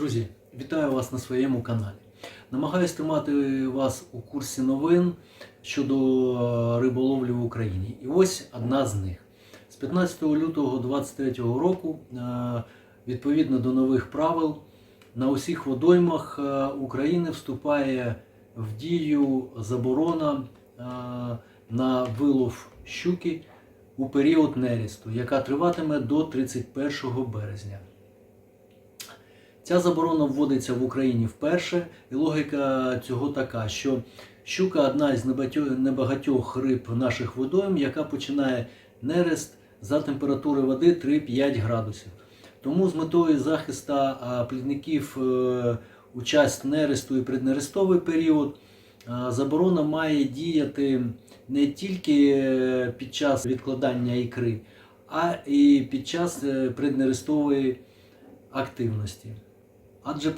Друзі, вітаю вас на своєму каналі. Намагаюсь тримати вас у курсі новин щодо е, риболовлі в Україні. І ось одна з них. З 15 лютого 2023 року, е, відповідно до нових правил, на усіх водоймах е, України вступає в дію заборона на вилов щуки у період нерісту, яка триватиме до 31 березня. Ця заборона вводиться в Україні вперше, і логіка цього така, що щука одна із небагатьох- риб наших водойм, яка починає нерест за температури води 3-5 градусів. Тому з метою захисту плідників е, у час нересту і преднерестовий період заборона має діяти не тільки е, під час відкладання ікри, а і під час е, преднерестової активності. Адже, е,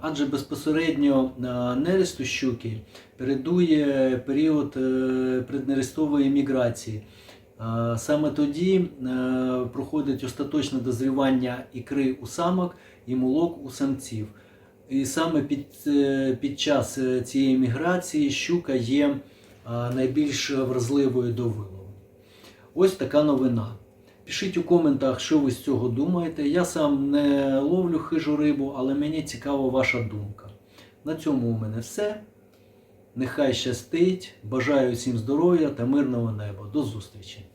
адже безпосередньо е, нересту щуки передує період е, преднерестової міграції. Саме тоді проходить остаточне дозрівання ікри у самок і молок у самців. І саме під, під час цієї міграції щука є найбільш вразливою до вилову. Ось така новина. Пишіть у коментах, що ви з цього думаєте. Я сам не ловлю хижу рибу, але мені цікава ваша думка. На цьому у мене все. Нехай щастить. Бажаю всім здоров'я та мирного неба. До зустрічі!